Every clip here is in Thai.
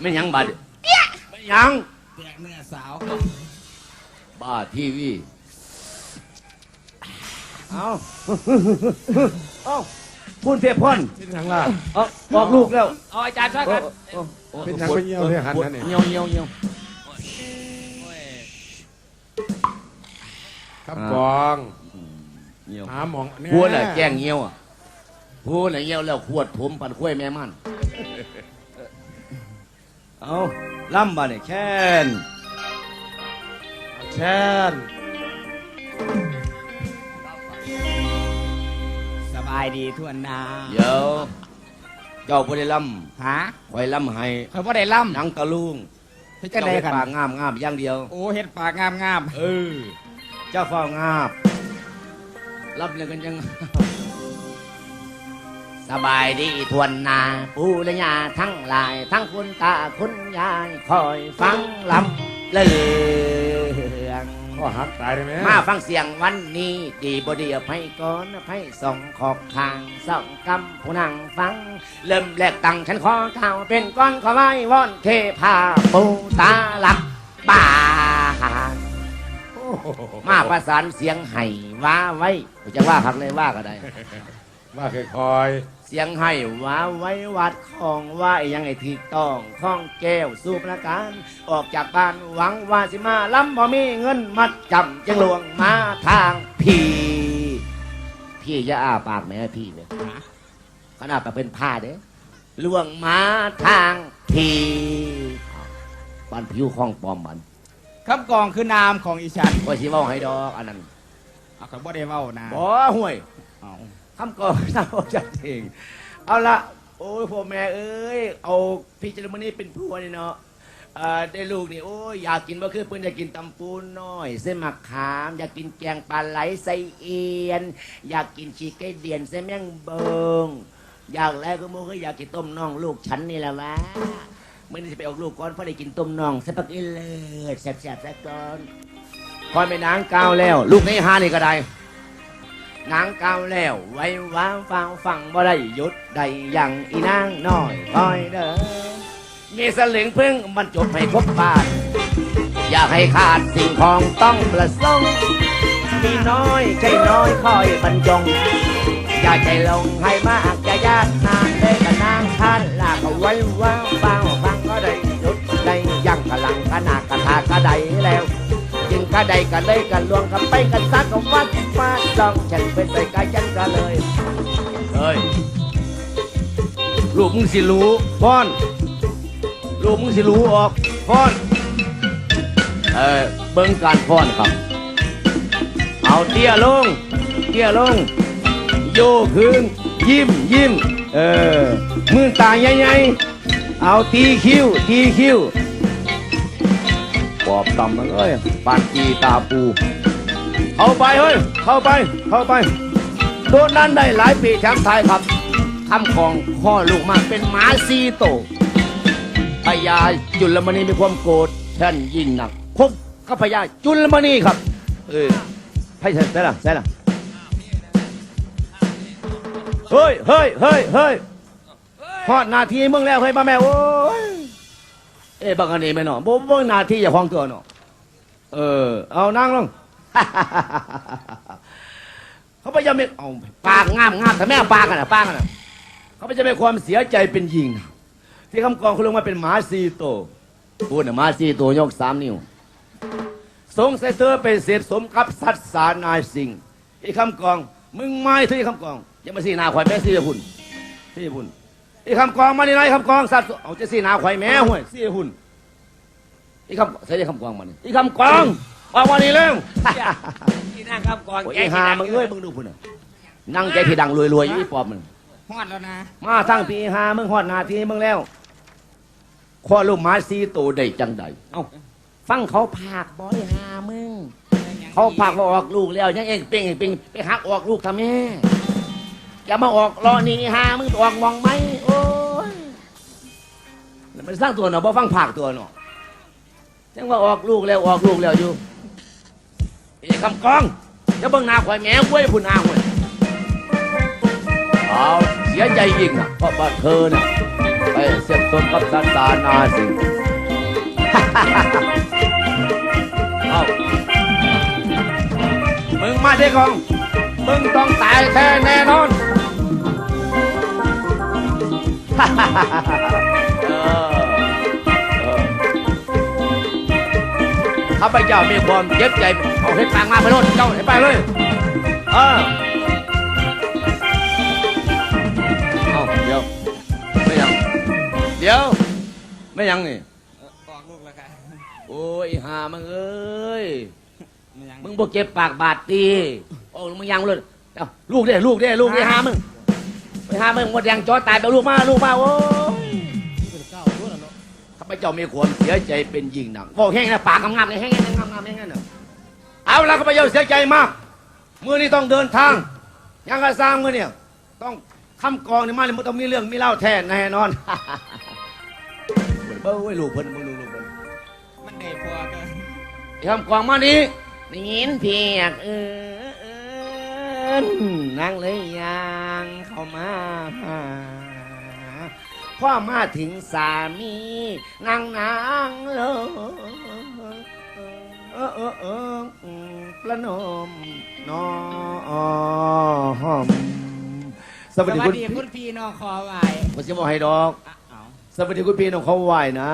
ไม่หยังบาดไม่หยังแตกเนื้อสาว บ้าทีวี เอาเอาคุณเทพพรเป็นหยังล่ะเอาบอกลูกแล้ว เอาอาจารย์ช่วยกันเป็นหยังไปเยี่ยวเนี่ยหันนั่นนี่เงียวเงียวเงียวครับกองเงียวหาหมองเนี่ยพูดแหละแจ้งเงียวอะพูดแหละเงียวแล้วขวดผมปันคุ้ยแม่มัน เอาล่ำบาเนี่ยแค้นแช่นสบายดีทวนนาเดี๋ยวเจ้าบ่ได้ล่ฮะำคอยล่ำให้เคยบ่ได้ล่หนังตะลุงำเฮ็ดจังไดกันปากงามงามอย่างเดียว โอ้เฮ็ดปากงามงามเออ เจ้าเฝ้างาบรับเลยกันยัง สบายดีทวนนาปูและยาทั้งหลาย ทั้งคุณตาคุณยายคอยฟังลำเลืองก็หักตายได้ไหมมาฟังเสียงวันนี้ดีบดีอภัยก่อนอภัยสองขอบทางสองกำผู้นั่งฟัง เริ่มแรกตั้งฉันขอข่าวเป็นก้อนขอไว้วอนเทพาปูตาหลักป่ามาประสานเสียงไห้ว้าไว้จะว่าพักเลยว่าก็ได้ ว่าคอยเสียงไห้ว้าไว้วัดของว่ายังไงที่ต้องข้องแก้วสู้ประการ ออกจากบ้านหวังว่าสิมาล้ำพอมีเงินมัดจำจึงลวงมาทางพี่ พี่อย่าอ้าปากแม่พี่เนี่ยขนาดแบบเป็นผ้าเด้ลวงมาทางพี่บ้านผิวข้องปลอมบันคำกองคือนามของอีฉันก็สิเว่าให้ดอกอันนั้นเอาเคยบ่ได้เว้านะบ่ห่วยเอา คำก่อนเราจัดเองเอาละโอ้ยพ่อแม่เอ้ยเอาพี่เจริญมณีเป็นผัวนี่เนาะเอ่อได้ลูกนี่โอ้ยอยากกินบ่คือเพิ่นอยากกินตำปูน้อยเส้นมะขาม อยากกินแกงปลาไหลใส่เอียน อยากกินชีไก่เดียนใส่แมงเบิงอยากแล้วก็โมก็อยากกินต้มน่องลูกฉันนี่แหละวะมื่อนี้จะไปออกลูกก่อนเพราะได้กินต้มน่องใส่ปักอินเลยแซ่บๆซะก่อนคอยไปนางก้าวแล้ว ลูกในห้านี่ก็ได้ นางเก้าแล้วไว้ว้างฟังฟังบ่ได้หยุดได้อย่างอีนางน้อยคอยเด้อมีสลึงพึ่งมันจบให้ครบบาท อยากให้ขาดสิ่งของต้องประสงค์มีน้อยใจน้อยคอยบรรจง อย่าใจลงให้มากอย่ายากนานเลยกับนางท่านลากเอาไว้ว่างฟังฟังก็ได้หยุดได้ยังกำลังขนาดกระทากระไดแล้ว กระไดกันเลยกันลวงกันไปกันซักกับวัดมาลองฉันไปใส่กายฉันก็เลยเฮ้ยลูกมึงสิรู้พ่อนลูกมึงสิรู้ออกพ่อนเออเบิ้งการพ่อนครับ เอาเตี้ยลง เตี้ยลง โยกขึ้นยิ้มยิ้มเออมือตาใหญ่ๆเอาตีคิ้วตีคิ้ว อบต่ำมันเอ้ยปานจีตาปู เข้าไปเฮ้ย เข้าไป เข้าไปโดนนั้นได้หลายปีแชมป์ไทยครับคำของพ่อลูกมาเป็นหมาซีโตพญาจุลมณีมีความโกรธแท่นยิ่งหนักคบกับพญาจุลมณีครับ เออให้ใส่ใส่ละใส่ละเฮ้ยเฮ้ยเฮ้ยเฮ้ยพอดนาทีมึงแล้วเฮ้ยป้าแม่โอ้ย เอ้บังอันนี้ไม่หนอบ่บ่นาทีอย่าห้องตัวหนอเออ เอานั่งลง เขาพยายามไม่เอาปากงามงามแต่แม่เอาปากกันนะปากกันนะเขาพยายามมีความเสียใจเป็นยิง ที่คำกองคุณลงมาเป็นหมาซีโตพูดนะหมาซีโตยกสามนิ้วสงสัยเธอเป็นเศษสมกับสัตว์สานายสิงไอ้คำกอง มึงไม่ที่คำกองอย่ามาสีหนาควายแม่สีหุ่นสีหุ่น อ้คำกองมาในไรคำกองสัตว์เอาจะสีหนาควายแม่ห่วยสีหุ่นไอ้คำใส่ไอ้คำกองมานี่ไอ้คำกองออกมานี่เร็วที่นั่งครับกองโอ้ยแกไอ้หามึงเอ้ยมึงดูพุ่นน่ะนั่งใจที่ดังรวยๆอยู่ไอ้ปอบมึงฮอดแล้วนะ มาทั้งปีหามึงฮอดหนาทีมึงแล้วข้อลูกหมาสีโตได้จังใดเอ้าฟังเขาพากบอยหามึง เขาผลักมาออกลูกแล้วยังเองเป่งเองเป่งไปหักออกลูกทำแม่อย่ามาออกรอนี่หามึงออกมองไหมโอ้ย แล้วมันสร้างตัวเนาะบ่ฟังผากตัวเนาะจังว่าออกลูกแล้วออกลูกแล้วอยู่ไอ้คำกองอย่าเบิ่งหน้าข่อยแม่กล้วยพุ่นอาข่อยเอาเสียใจยิ่งอะเพราะว่าเธอน่ะไปเสียบสมกับสันดานาสิเอามึงมาได้กอง มึงต้องตายแท้แน่นอนเออ ข้าพเจ้ามีความเจ็บใจเอาให้ทางมาไปโน่นเจ้าให้ไปเลย เออเอาเดี๋ยวไม่ยัง เดี๋ยวไม่ยังนี่เออออกลูกแล้วค่ะโอ้ยหามึงเอ้ยไม่ยังมึงบอกเก็บปากบาดตีโอ้มึงยังเลยเอ้าลูกเด้ลูกเด้ลูกเด้หามึงไปหามึงหมดแดงจอตายไปเอาลูกมาลูกมาโอ้ ยข้าพเจ้ามีความเสียใจเป็นยิ่งหนักบอกแห้งนะปากงามๆเลยแห้งๆงามๆแห้งๆนะเอาละข้าพเจ้าเสียใจมากมื่อนี้ต้องเดินทาง ยังกระซ้ำมื่อเนี่ยต้องคำกองนี่มาเลยมันต้องมีเรื่องมีเล่าแท้แน่นอนเบ้ยลูกเพิ่นมึงดูลูกเพิ่นมันได้พอกันทำกวางมานี้นินเพียกเออเอินนั่งเลยยางเข้ามาหา พ่อมาถึงสามีนั่งนางเลยเออเออเอออืมประนมนอหอมสสวัสดีวัสคุณดีคุณพี่น้องคอไหวผมจะบอกให้ดอกอะเอาสวัสดีคุณพี่น้องเขาไหวนะ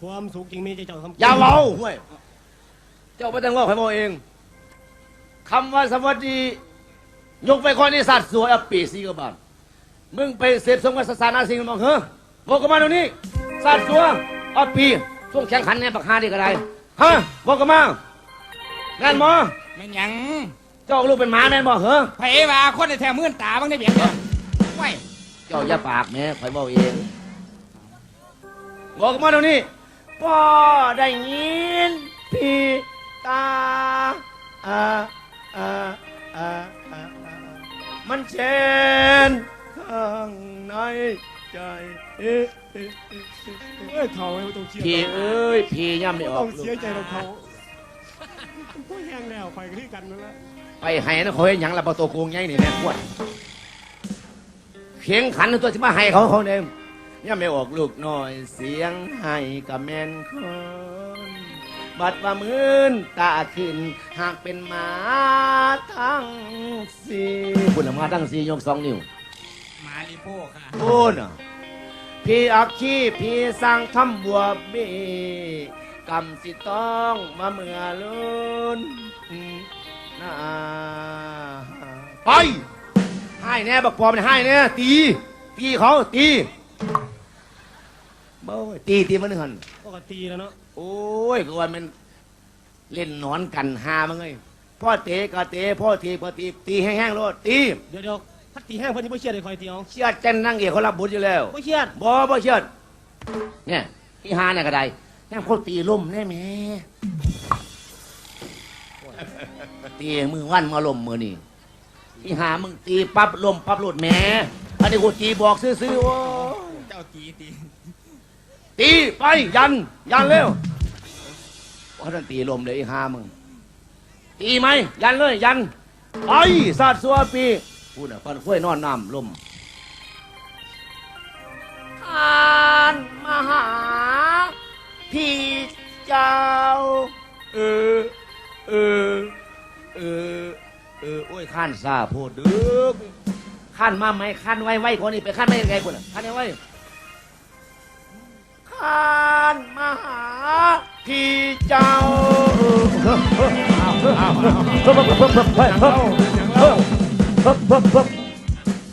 ความสุขจริงมีใจเจ้าทำอย่าเว้าห้วยเจ้าไม่ต้องเว่าใครบอกเองคำว่าสวัสดี ยกไปข้อนี้สัตว์สวยอปีสีกบาล มึงไปเสพสมกับศาสนาสิ่งบอกเฮ้อบอกกันมาเดี๋ยวนี้สัตว์สวยอปีช่วงแข่งขันในปักฮาดีก็ได้ฮะบอกกันมาแม่นหมอไม่ยังเจ้าลูกเป็นหมาแม่นบ่เหรอไผว่าคนในแถวมื่นตาบ้างได้เบียดเนี่ยไว้เจ้าอย่าปากแม่คอยบอกเองบอกกันมาเดี๋ยวนี้พ่อได้ยินพี่ตาอ่าอ่าอ่าอ่าอ่ามันเช่นข้างใน ใจเอ๊ะเอ๊ะเอ๊ะเอ๊ะเอ้ยเท่าไม่ต้องเชื่อพี่เอ้ยพี่ย่ำไม่ออต้กองเสียใจเราเขาพวกแห้งแล้วไปกันที่กันนั่นแหละไปให้นะเขาเห็นหยังละประตูโกงใหญ่นี่แม่ขวดเขียงขันตัวที่มาให้เขาเขาเนี่ยย่ำไม่ออกลูกน้อย เสียงให้กับแม่นคนบัดว่ามืนตาขึ้นหากเป็นหมาทั้งสี่คุณน่ะมาทั้งสี่ยกสองนิ้วาลิโพค่ะพูดน่ะพี่อักขี้พี่สร้างทำบัวบีกำสิต้องมาเมื่อลุนนาไปให้แน่บักปอมเนี่ยให้แน่ตี ตีเขาตีเบ้ยตีตีมันหนึ่งหันปกติแล้วเนาะโอ้ยก็ว่ามันเล่นหนอนกันหามั้งไงพ่อเตะก็เตะพ่อทีก็ตีตีแห้งๆโลดตี เดี๋ยวเดี๋ยว พักตีแห้งเพื่อนที่ไม่เชื่อเลยคอยตีเอาเชื่อดเจนนั่งเอกเขารับบทอยู่แล้วไม่เชื่อบ่บ่เชื่อเนี่ยที่หาเนี่ยก็ได้แง่คนตีล่มแน่แหม่ตีมือวันมาล่มมือนี่ที่หามึงตีปั๊บล่มปั๊บหลุดแหม่อันนี้กูตีบอกซื่อๆโอ้ยเจ้าตีตีตีไปยันยันเร็วว่าท่านตีลมเลยไอ้หามึง ตีไหมยันเลยยันไปสาดสัวปี พูดน่ะปันคุ้ยนอนน้ำลมทานมหา พี่เจ้า เออ เออ เออ เออ โอ้ยข้านซาโพดดึกข้านมาไหมข้านไว้ไว้คนนี้ไปข้านไม่ยังไงคนน่ะข้านไว้ไว้ข้านมหา พี่เจ้าเพิ่มเพิ่มเพิ่มเพิ่มเพิ่มเพิ่มเล่า พิ่มเพิ่มเพิ่ม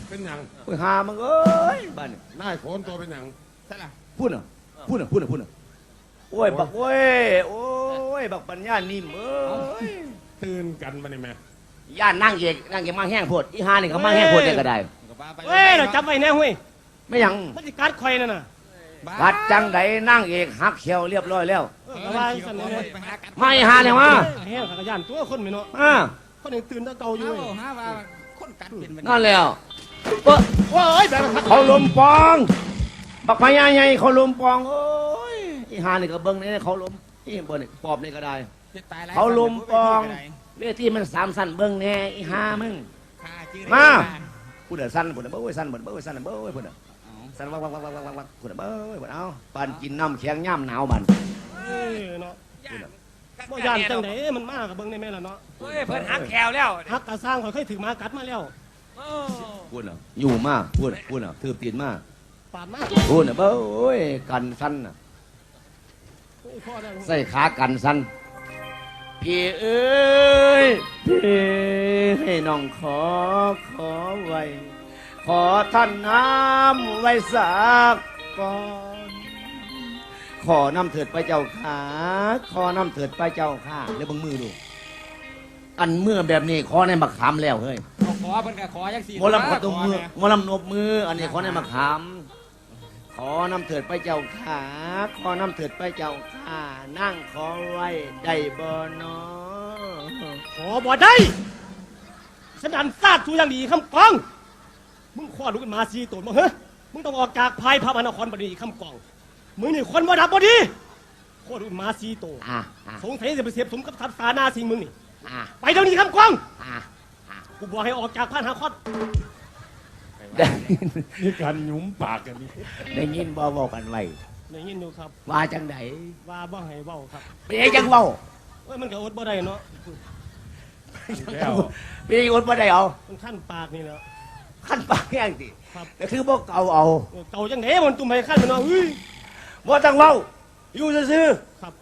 เป็นหยังโอ้ยหามึงเอ้ยบ้านนี่นายโขนตัวเป็นหยังใช่ล่ะพูดน่ะพูดน่ะพูดน่ะพูดน่ะโอ้ยบักโอ้ยโอ้ยบักปัญญานิ่มเอ้ยตื่นกันมานี่แม่ย่านนั่งเอกนั่งเอกมาแห้งโพดอีหานี่ก็มาแห้งโพดได้ก็ได้ก็บ้าไปเฮ้ยเราจับไว้แน่เว้ยไม่หยังมันจะกัดคอยนั่นน่ะบ้ากัดจังไดนั่งเอกหักเขียวเรียบร้อยแล้วเอเอออว่าขี่สั่นรถเลยไปหากัดไม่หาเนี่ยมาแห้งขากระยานตัวคนไม่เนาะอ่าคนยังตื่นตะเกาอยู่เอาเว้ยหาว่าค นกัดเป็นมันนั่นแล้วเปะโอ้ยแบบเขาลมปอง บักพญาใหญ่เขาลมปองโอ้ยอีหานี่ก็เบิ้งนี่เขาลมอีเบิ้งนี่ปอบนี่ก็ได้จะตายหายเขาลมปองไปที่เวทีมันสามสั้นเบิ้งแน่อีหามึงฆ่าจื้อมาได้พูดเดือดสั้นพูดเดือดเบ้ยสั้นพูดเดือดเบ้ยสั้นเบ้ยพูดเดือดเอาสั่นวักวักวักวักวักวักวักคุณเบ้ยคุณเอาปันกินน้ำแข็งย่ำหนาวบันเอ้ยเนาะย่าน บ่ย่านจังไดมันมากับเบิ่งได้แม่ล่ะเนาะเฮ้ยเพิ่นหักแขวแล้วฮักกะสร้างข่อยเคยถึงหมากัดมาแล้วโอ้พูดเหรออยู่มากพูดพูดเหรอถือตีนมากปาดมาพูดเหรอเบ้ยกันสั้นน่ะโอ้ยพ่อได้ใส่ขากันสั้นพี่เอ้ยพี่ให้น้องขอขอไว้ ขอท่านน้ำไว้สักก่อน ขอน้ำเถิดไปเจ้าขาขอน้ำเถิดไปเจ้าข้าเดี๋ยวเบังมือดูอันเมื่อแบบนี้ขอในบักขามแล้วเฮ้ยขอขอเพิ่นก็ขอจังสี่หมอลำขอตบมือหมอลำนบมือ อันนี้ขอในบักขามขอน้ำเถิดไปเจ้าขาขอน้ำเถิดไปเจ้าข้านั่งขอไว้ได้บ่นอขอบ่ได้ฉันอันซาดทูอย่างดีคำกอง มึงขอลูกกันมาสีตัวมึงเฮ้ยมึงต้องออกจากภายพระมหานครบดีคำกอง มึงนี่คนบ่ดับบดีขอลูกกันมาสีตัวอะอะสงสัยจะไปเสียบสมกับทับสาหนาสิงมึงนี่ อะไปเดี๋ยวนี้คำกองอะกูบอกให้ออกจากพระนครได้นี่การหยุมปากกันนี่ได้ยินบ่บอกกันไว้ได้ยินอยู่ครับ ว่าจังไดว่าบ่ให้เว้าครับเปียจังเว้าเอ้ยมันก็อดบ่ได้เนาะแล้วเปียอดบ่ได้เอามันขั้นปากนี่แหล้ว ขั้นปากแห้งสิครับแต่คือบ่เก่าเอาเก่าจังไดมันตุ่มให้ขั้นมันเนาะเฮ้ย บ่ต้องเว้า อยู่ซื่อครับ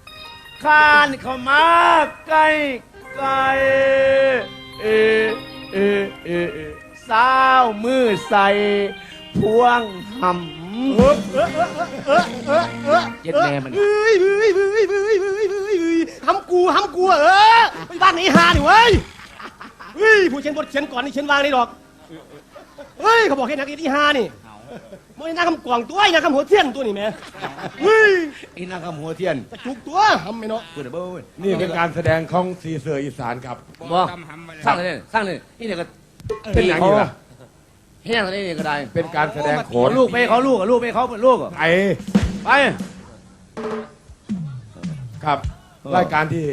ๆข้านเข้ามาใกล้ใกล้เอเอเอเอสาวมือใส่พวงหำเออเออเออเออเออเออเจ็ดแม่มันเฮ้ยเฮ้ยเฮ้ยเฮ้ยเฮ้ยเฮ้ยเฮ้ยห้ำกูห้ำกูเออไปบ้านไหนหาดิเว้ยเฮ้ยผู้เขียนบทเขียนก่อนนี่เขียนวางนี่ดอกเฮ้ยเขาบอกให้นักเรียนที่หานี่ มันนักคำกวางตัวไอ้นักคำหัวเทียนตัวนี่แม่เฮ้ยไอ้นางคำหัวเทียนกระจุกตัวทำไม่เนาะกูเดเบ้ยนี่เป็นการแสดงของสีเสืออีสานครับบ่ตำหำไปเลยสร้างเลยสร้างเลยนี่เนี่ยก็เป็นอย่างนี้ล่ะแห้งอะไรนี่ก็ได้ เป็นการแสดงโขขอนลูกไปให้เขาลูกอะลูกไปให้เขาเป็นลูกอะไอไปครับเออรายการที่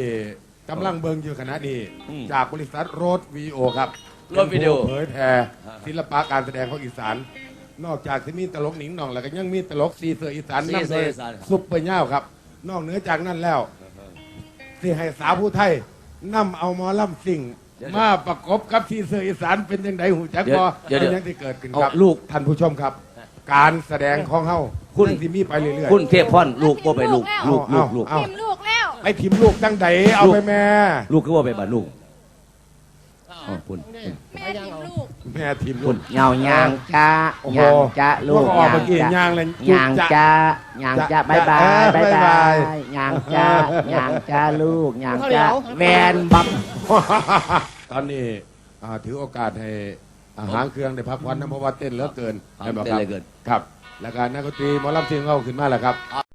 กำลังเบิงอยู่ขณะนี้อืมจากบริษัทโรดวีโอครับ Road Video เป็นผู้เผยแพร่ศิลปะการแสดงของอีสาน นอกจากที่มีตลกหนิงหน่องแล้วก็ยังมีตลกสีเสืออีสานสีนั่นเสืเลอยอีสานครับ ซุปเปอร์เน่าครับ นอกเหนือจากนั้นแล้วที่ให้สาวผู้ไทยนำเอาหมอลำสิ่งมาประกบกับที่เสืออีสานเป็นยังไงหูจักพอเดี๋ยวเป็นเดี๋ยวยังที่เกิดขึ้นเอาครับลูกท่านผู้ชมครับ การแสดงของเฮาคุณเรื่องที่มีไปเรื่อยๆ คุณเทพพรลูกบ่ไปลูกลูกลูกลูก เอาพิมพ์ลูกแล้วไปทิมลูกจังใดเอาไปแม่ ลูกคือว่าไปบ้านลูกอ๋อคุณ แม่พิมพ์ลูก แม่ทิมลูคุกณยาวยางจ้าโอ้โหยางจ้าลูกพวออกเมื่อกี้ยางเลยยางจ้ายางจ้าบายบายบายบายยางจ้ายางจ้าลูกยางจ้าแวนบับตอนนี้อ่าถือโอกาสให้อาหารเครื่องได้พักผ่อนนะเพราะว่าเต้นเหลือเกินครับห็นบ่เต้นเหลือเกิน ครับ แล้วก็นักดนตรีหมอลำซิงเขาขึ้นมาแล้วครับ